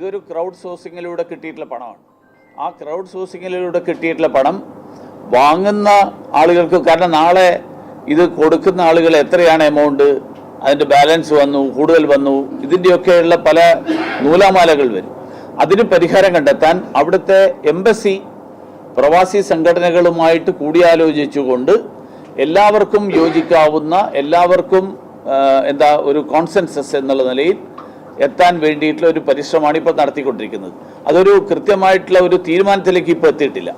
ഇതൊരു ക്രൗഡ് സോഴ്സിങ്ങിലൂടെ കിട്ടിയിട്ടുള്ള പണമാണ്. ആ ക്രൗഡ് സോഴ്സിങ്ങിലൂടെ കിട്ടിയിട്ടുള്ള പണം വാങ്ങുന്ന ആളുകൾക്ക് കാരണം നാളെ ഇത് കൊടുക്കുന്ന ആളുകൾ എത്രയാണ് എമൗണ്ട് അതിന്റെ ബാലൻസ് വന്നു കൂടുതൽ വന്നു ഇതിന്റെയൊക്കെയുള്ള പല നൂലാമാലകൾ വരും. അതിന് പരിഹാരം കണ്ടെത്താൻ അവിടുത്തെ എംബസി പ്രവാസി സംഘടനകളുമായിട്ട് കൂടിയാലോചിച്ചുകൊണ്ട് എല്ലാവർക്കും യോജിക്കാവുന്ന എല്ലാവർക്കും എന്താ ഒരു കോൺസെൻസസ് എന്നുള്ള നിലയിൽ എത്താൻ വേണ്ടിയിട്ടുള്ള ഒരു പരിശ്രമമാണ് ഇപ്പോൾ നടത്തിക്കൊണ്ടിരിക്കുന്നത്. അതൊരു കൃത്യമായിട്ടുള്ള ഒരു തീരുമാനത്തിലേക്ക് ഇപ്പോൾ എത്തിയിട്ടില്ല.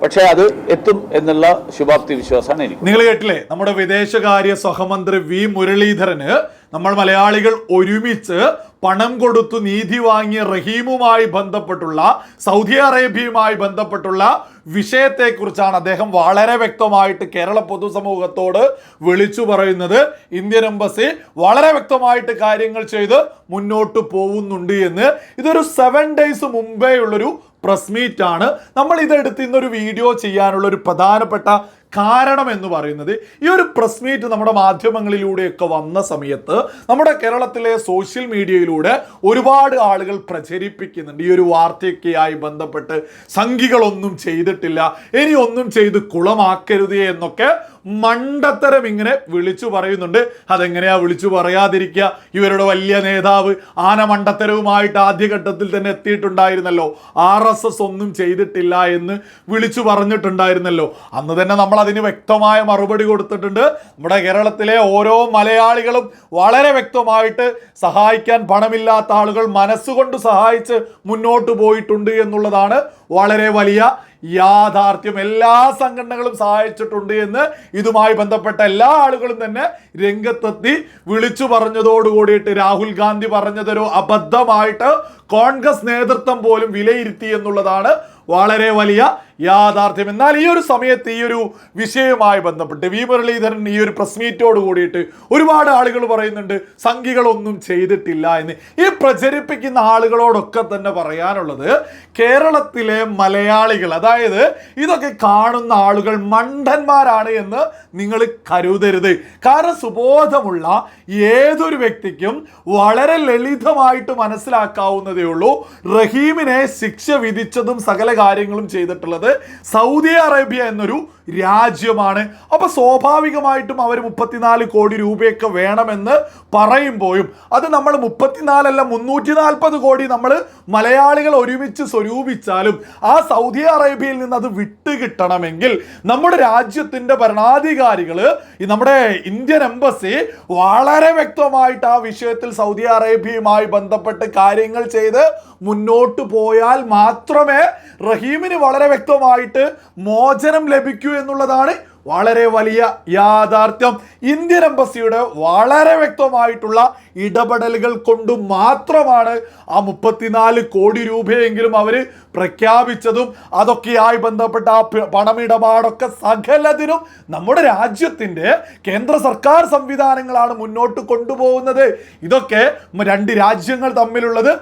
പക്ഷേ അത് എത്തും എന്നുള്ള ശുഭാപ്തി വിശ്വാസമാണ് എനിക്ക്. നിങ്ങൾ കേട്ടില്ലേ? നമ്മുടെ വിദേശകാര്യ സഹമന്ത്രി വി മുരളീധരന് നമ്മൾ മലയാളികൾ ഒരുമിച്ച് പണം കൊടുത്തു നീതി വാങ്ങിയ റഹീമുമായി ബന്ധപ്പെട്ടുള്ള സൗദി അറേബ്യയുമായി ബന്ധപ്പെട്ടുള്ള വിഷയത്തെക്കുറിച്ചാണ് അദ്ദേഹം വളരെ വ്യക്തമായിട്ട് കേരള പൊതുസമൂഹത്തോട് വിളിച്ചു പറയുന്നത്. ഇന്ത്യൻ എംബസി വളരെ വ്യക്തമായിട്ട് കാര്യങ്ങൾ ചെയ്ത് മുന്നോട്ട് പോകുന്നുണ്ട് എന്ന്. ഇതൊരു സെവൻ ഡേയ്സ് മുമ്പേ ഉള്ളൊരു പ്രസ് മീറ്റ് ആണ് നമ്മൾ ഇതെടുത്ത് ഇന്നൊരു വീഡിയോ ചെയ്യാനുള്ള ഒരു പ്രധാനപ്പെട്ട കാരണം എന്ന് പറയുന്നത് ഈ ഒരു പ്രസ് മീറ്റ് നമ്മുടെ മാധ്യമങ്ങളിലൂടെയൊക്കെ വന്ന സമയത്ത് നമ്മുടെ കേരളത്തിലെ സോഷ്യൽ മീഡിയയിലൂടെ ഒരുപാട് ആളുകൾ പ്രചരിപ്പിക്കുന്നുണ്ട്. ഈ ഒരു വാർത്തയൊക്കെയായി ബന്ധപ്പെട്ട് സംഘികളൊന്നും ചെയ്തിട്ടില്ല. ഇനി ഒന്നും ചെയ്ത് കുളമാക്കരുത് എന്നൊക്കെ മണ്ടത്തരം ഇങ്ങനെ വിളിച്ചു പറയുന്നുണ്ട്. അതെങ്ങനെയാ വിളിച്ചു പറയാതിരിക്കുക? ഇവരുടെ വലിയ നേതാവ് ആന മണ്ടത്തരവുമായിട്ട് ആദ്യഘട്ടത്തിൽ തന്നെ എത്തിയിട്ടുണ്ടായിരുന്നല്ലോ. ആർ ഒന്നും ചെയ്തിട്ടില്ല എന്ന് വിളിച്ചു പറഞ്ഞിട്ടുണ്ടായിരുന്നല്ലോ. അന്ന് തന്നെ നമ്മൾ അതിന് വ്യക്തമായ മറുപടി കൊടുത്തിട്ടുണ്ട്. നമ്മുടെ കേരളത്തിലെ ഓരോ മലയാളികളും വളരെ വ്യക്തമായിട്ട് സഹായിക്കാൻ പണമില്ലാത്ത ആളുകൾ മനസ്സുകൊണ്ട് സഹായിച്ച് മുന്നോട്ട് പോയിട്ടുണ്ട് എന്നുള്ളതാണ് വളരെ വലിയ യാഥാർത്ഥ്യം. എല്ലാ സംഘടനകളും സഹായിച്ചിട്ടുണ്ട് എന്ന് ഇതുമായി ബന്ധപ്പെട്ട എല്ലാ ആളുകളും തന്നെ രംഗത്തെത്തി വിളിച്ചു പറഞ്ഞതോട് കൂടിയിട്ട് രാഹുൽ ഗാന്ധി പറഞ്ഞതൊരു അബദ്ധമായിട്ട് കോൺഗ്രസ് നേതൃത്വം പോലും വിലയിരുത്തി എന്നുള്ളതാണ് വളരെ വലിയ യാഥാർത്ഥ്യം. എന്നാൽ ഈ ഒരു സമയത്ത് ഈ ഒരു വിഷയവുമായി ബന്ധപ്പെട്ട് വി മുരളീധരൻ ഈ ഒരു പ്രസ് മീറ്റോട് കൂടിയിട്ട് ഒരുപാട് ആളുകൾ പറയുന്നുണ്ട് സംഘികളൊന്നും ചെയ്തിട്ടില്ല എന്ന്. ഈ പ്രചരിപ്പിക്കുന്ന ആളുകളോടൊക്കെ തന്നെ പറയാനുള്ളത് കേരളത്തിലെ മലയാളികൾ അതായത് ഇതൊക്കെ കാണുന്ന ആളുകൾ മണ്ടന്മാരാണ് എന്ന് നിങ്ങൾ കരുതരുത്. കാരണം സുബോധമുള്ള ഏതൊരു വ്യക്തിക്കും വളരെ ലളിതമായിട്ട് മനസ്സിലാക്കാവുന്നതേ ഉള്ളൂ. റഹീമിനെ ശിക്ഷ വിധിച്ചതും സകല കാര്യങ്ങളും ചെയ്തിട്ടുള്ളത് സൗദി അറേബ്യ എന്നൊരു രാജ്യമാണ്. അപ്പോൾ സ്വാഭാവികമായിട്ടും അവർ മുപ്പത്തിനാല് കോടി രൂപയൊക്കെ വേണമെന്ന് പറയുമ്പോഴും അത് നമ്മൾ മുപ്പത്തിനാലല്ല മുന്നൂറ്റി നാൽപ്പത് കോടി നമ്മൾ മലയാളികൾ ഒരുമിച്ച് സ്വരൂപിച്ചാലും ആ സൗദി അറേബ്യയിൽ നിന്ന് അത് വിട്ടുകിട്ടണമെങ്കിൽ നമ്മുടെ രാജ്യത്തിന്റെ ഭരണാധികാരികൾ ഈ നമ്മുടെ ഇന്ത്യൻ എംബസി വളരെ വ്യക്തമായിട്ട് ആ വിഷയത്തിൽ സൗദി അറേബ്യയുമായി ബന്ധപ്പെട്ട് കാര്യങ്ങൾ ചെയ്ത് മുന്നോട്ട് പോയാൽ മാത്രമേ റഹീമിന് വളരെ വ്യക്തമായിട്ട് മോചനം ലഭിക്കൂ എന്നുള്ളതാണ് വളരെ വലിയ യാഥാർത്ഥ്യം. ഇന്ത്യൻ എംബസിയുടെ വളരെ വ്യക്തമായിട്ടുള്ള ഇടപെടലുകൾ കൊണ്ട് മാത്രമാണ് ആ മുപ്പത്തിനാല് കോടി രൂപയെങ്കിലും അവർ പ്രഖ്യാപിച്ചതും അതൊക്കെയായി ബന്ധപ്പെട്ട ആ പണമിടപാടൊക്കെ സകലതിനും നമ്മുടെ രാജ്യത്തിന്റെ കേന്ദ്ര സർക്കാർ സംവിധാനങ്ങളാണ് മുന്നോട്ട് കൊണ്ടുപോകുന്നത്. ഇതൊക്കെ രണ്ട് രാജ്യങ്ങൾ തമ്മിലുള്ളത്.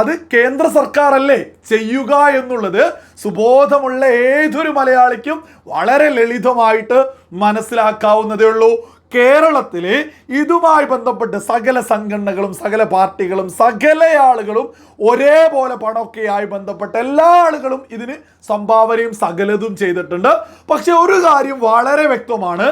അത് കേന്ദ്ര സർക്കാർ അല്ലേ ചെയ്യുക എന്നുള്ളത് സുബോധമുള്ള ഏതൊരു മലയാളിക്കും വളരെ ലളിതമായിട്ട് മനസ്സിലാക്കാവുന്നതേ ഉള്ളൂ. കേരളത്തിലെ ഇതുമായി ബന്ധപ്പെട്ട് സകല സംഘടനകളും സകല പാർട്ടികളും സകല ആളുകളും ഒരേപോലെ പണമൊക്കെയായി ബന്ധപ്പെട്ട എല്ലാ ആളുകളും ഇതിന് സംഭാവനയും സകലതും ചെയ്തിട്ടുണ്ട്. പക്ഷെ ഒരു കാര്യം വളരെ വ്യക്തമാണ്.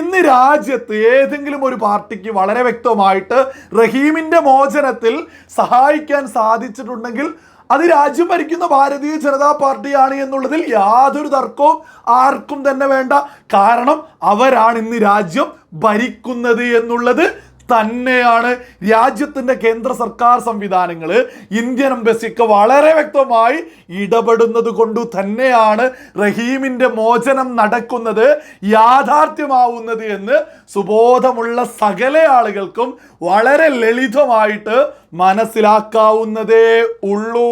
ഇന്ന് രാജ്യത്ത് ഏതെങ്കിലും ഒരു പാർട്ടിക്ക് വളരെ വ്യക്തമായിട്ട് റഹീമിന്റെ മോചനത്തിൽ സഹായിക്കാൻ സാധിച്ചിട്ടുണ്ടെങ്കിൽ അത് രാജ്യം ഭരിക്കുന്ന ഭാരതീയ ജനതാ പാർട്ടിയാണ് എന്നുള്ളതിൽ യാതൊരു തർക്കവും ആർക്കും തന്നെ വേണ്ട. കാരണം അവരാണ് ഇന്ന് രാജ്യം ഭരിക്കുന്നത് എന്നുള്ളത് തന്നെയാണ്. രാജ്യത്തിന്റെ കേന്ദ്ര സർക്കാർ സംവിധാനങ്ങൾ ഇന്ത്യൻ എംബസിക്ക് വളരെ വ്യക്തമായി ഇടപെടുന്നത് കൊണ്ട് തന്നെയാണ് റഹീമിന്റെ മോചനം നടക്കുന്നത് യാഥാർത്ഥ്യമാവുന്നത് എന്ന് സുബോധമുള്ള സകല ആളുകൾക്കും വളരെ ലളിതമായിട്ട് മനസ്സിലാക്കാവുന്നതേ ഉള്ളൂ.